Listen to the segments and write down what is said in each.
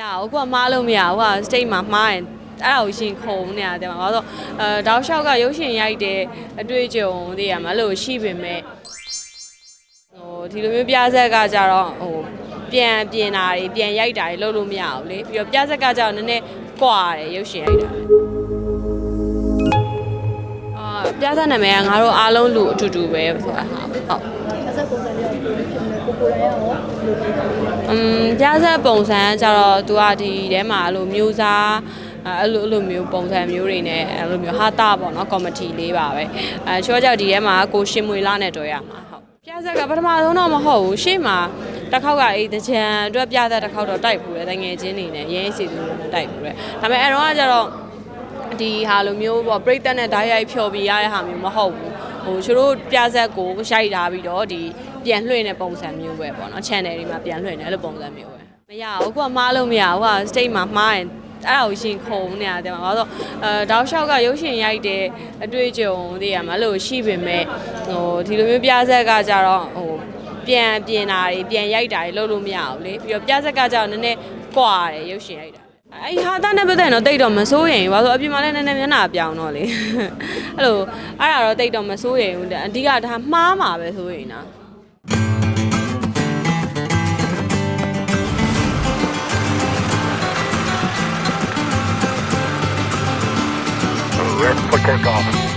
ရဘူးကိုကမားလို့မရဘူးကစတိတ်မှာမှားရင်အဲ့ဒါကိုရှင်ခုံနေရတယ်မှာဘာလို့လဲအဲတောက်လျှောက်ကရုပ်ရှင်ရိုက်တဲ့အတွေ့အကြုံတွေရမှာအဲ့လိုရှိပေမဲ့ဟိုဒီလိုမျိုးပြဆက်ကကြတော့ဟိုပြန်ပြင်တာတွေပြန်ရိုက်တာတွေလုပ်လို့မရဘူးလေပြီးတော့ပြဆက်ကကြတော့နည်းနည်းကွာတယ်ရုပ်ရှင်ရိုက်တာအာပြဆက်နာမည်ကငါတို့အားလုံးလူအတူတူပဲဆိုတာဟာဟုတ်အဆက်ပုံစံလေးကိုကိုကိုရိုင်းရောလို့ပြောတာလေး อืมပြဆက်ပုံစံကကြတော့သူကဒီထဲမှာအဲ့လိုမျိုးစားအဲ့လိုအဲ့လိုမျိုးပုံစံမျိုးတွေနဲ့အဲ့လိုမျိုးဟာတာပေါ့နော်ကော်မတီလေးပါပဲအဲချောကြောက်ဒီထဲမှာကိုရှင်မွေလာနဲ့တွေ့ရမှာဟုတ်ပြဆက်ကပထမဆုံးတော့မဟုတ်ဘူးရှေ့မှာတစ်ခေါက်ကအေးတကြံအတွက်ပြဆက်တစ်ခေါက်တော့တိုက်ပူတယ်တငယ်ချင်းနေနဲ့ရင်းစီသူတွေနဲ့တိုက်ပူတယ်ဒါပေမဲ့အဲ့တော့ကကြတော့ဒီဟာလိုမျိုးပေါ့ပြိတက်နဲ့ဓာတ်ရိုက်ဖြော်ပြရတဲ့ဟာမျိုးမဟုတ်ဘူးဟိုချို့တို့ပြဆက်ကိုရိုက်ထားပြီးတော့ဒီ ပြန်လွှင့်တဲ့ပုံစံမျိုးပဲပေါ့နော် channel တွေမှာပြန်လွှင့်တယ်အဲ့လိုပုံစံမျိုးပဲမရဘူးကိုကမားလို့မရဘူးက state မှာမှားရင်အဲ့ဒါကိုရှင်ခုံနေရတယ်မှာဘာလို့လဲအဲတောက်လျှောက်ကရုပ်ရှင်ရိုက်တဲ့အတွေ့အကြုံတွေရမှာအဲ့လိုရှိပေမဲ့ဟိုဒီလိုမျိုးပြဆက်ကကြတော့ဟိုပြန်ပြင်တာတွေပြန်ရိုက်တာတွေလုပ်လို့မရဘူးလေပြီးတော့ပြဆက်ကကြတော့နည်းနည်းကွာတယ်ရုပ်ရှင်ရိုက်တာအဲ့ဒီဟာသားနဲ့ပတ်သက်ရင်တော့တိတ်တော့မစိုးရင်ဘာလို့အပြင်မှာလည်းနည်းနည်းမျက်နှာပြောင်းတော့လေအဲ့လိုအဲ့ဒါတော့တိတ်တော့မစိုးရင်ဘူးအဓိကဒါမှားမှာပဲဆိုရင်နာ We're ready for takeoff.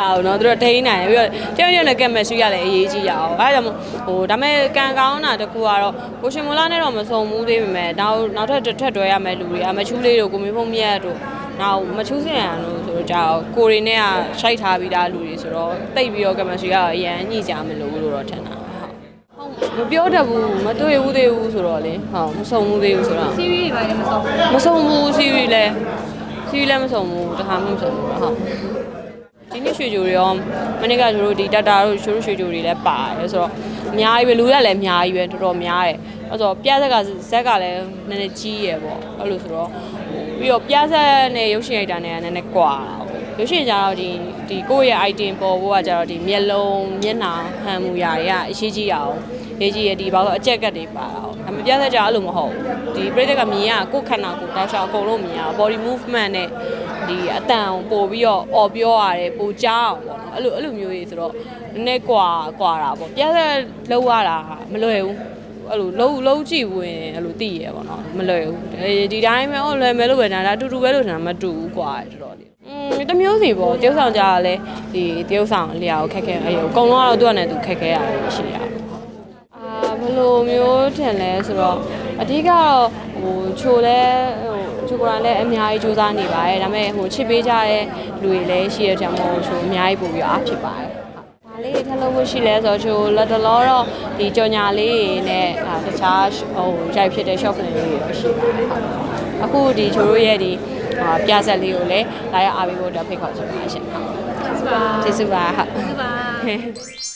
တာဘူးเนาะသူတို့ထိန်းနိုင်တယ်ပြီးတော့တယောက်တယောက်နဲ့ကက်မက်ရှိရလဲအရေးကြီးရအောင်အဲ့ဒါကြောင့်မို့ဟိုဒါမဲ့ကံကောင်းတာတကူကတော့ကိုရှင်မလာနဲ့တော့မစုံဘူးသေးပေမဲ့နောက်နောက်ထပ်ထပ်တွဲရမယ့်လူတွေကမချူးလေးတို့ကိုမင်းဖုံးမြတ်တို့နောက်မချူးစင်ရန်တို့ဆိုတော့ကြာကိုရီနဲ့ကရှိုက်ထားပြီးသားလူတွေဆိုတော့တိတ်ပြီးတော့ကက်မက်ရှိရအရန်ညှိကြမလို့လို့တော့ထင်တာဟုတ်မပြောတတ်ဘူးမတွေ့ဘူးသေးဘူးဆိုတော့လေဟုတ်မစုံဘူးသေးဘူးဆိုတော့ စီးရီးတွေပါလေမဆောင်ဘူး မစုံဘူးစီရီလည်းစီရီလည်းမစုံဘူးတခါမှမစုံဘူးဟုတ် ဒီနေ့ရွှေကြိုတွေရောမနေ့ကကျတို့ဒီတတာတို့ရွှေတို့ရွှေကြိုတွေလည်းပါတယ်ဆိုတော့အများကြီးပဲလူရလည်းအများကြီးပဲတော်တော်များတယ်အဲ့ဆိုပြဆက်ကဇက်ကလည်းနည်းနည်းကြီးရယ်ပေါ့အဲ့လိုဆိုတော့ပြီးတော့ပြဆက်နဲ့ရုပ်ရှင်ရိုက်တာနဲ့ကနည်းနည်းကွာတာပေါ့ရုပ်ရှင်ကြတော့ဒီဒီကိုယ့်ရဲ့ item ပေါ်ဖို့ကကြတော့ဒီမျက်လုံးမျက်နှာဟန်မူရာတွေကအရှိကြီးရအောင်ရေးကြီးရဒီဘာလို့အကြက်ကတ်တွေပါအောင်ဒါပေမဲ့ပြဆက်ကြအဲ့လိုမဟုတ်ဘူးဒီပြိတ္တကမြင်ရကိုယ့်ခန္ဓာကိုယ်တောက်လျှောက်အကုန်လုံးမြင်ရ body movement နဲ့ ဒီအတန်ကိုပို့ပြီးတော့អော်ပြောရတယ်ပိုကြားအောင်ပေါ့နော်အဲ့လိုအဲ့လိုမျိုးကြီးဆိုတော့နည်းနည်းကွာကွာတာပေါ့ပြဆက်လောက်ရတာမလွယ်ဘူး အဲ့လိုလုံးလုံးကြည့်ဝင်အဲ့လိုတည်ရပေါ့နော်မလွယ်ဘူးအဲဒီတိုင်းပဲဟောလွယ်မယ်လို့ပဲဒါဒါအတူတူပဲလို့ထင်တာမတူဘူးကွာတော်တော်လေးอืมတစ်မျိုးစီပေါ့တရုပ်ဆောင်ကြရလဲဒီတရုပ်ဆောင်လျာကိုခက်ခဲအဲ့အကုန်လုံးကတော့သူကလည်းသူခက်ခဲရတယ်ရှိရအာဘယ်လိုမျိုးထင်လဲဆိုတော့အဓိကတော့ဟိုချိုလဲဟို ချိုကိုရန်လည်းအများကြီးစူးစမ်းနေပါတယ်ဒါပေမဲ့ဟိုချစ်ပေးကြတဲ့လူတွေလည်းရှိရတဲ့ကြောင့်မို့ချိုအများကြီးပို့ပြီးအားဖြစ်ပါတယ်ဒါလေးထပ်လို့ဖို့ရှိလဲဆိုတော့ချိုလက်တလောတော့ဒီကြော်ညာလေးတွေနဲ့အာတခြားဟိုရိုက်ဖြစ်တဲ့ short film လေးတွေတော့ရှိပါတယ်ဟုတ်အခုဒီချိုတို့ရဲ့ဒီအာပြဆက်လေးကိုလည်းလာရအားပေးဖို့အတွက်ဖိတ်ခေါ်ချင်ပါတယ်ရှင်ဟုတ်ကျေးဇူးပါကျေးဇူးပါဟုတ်ပါ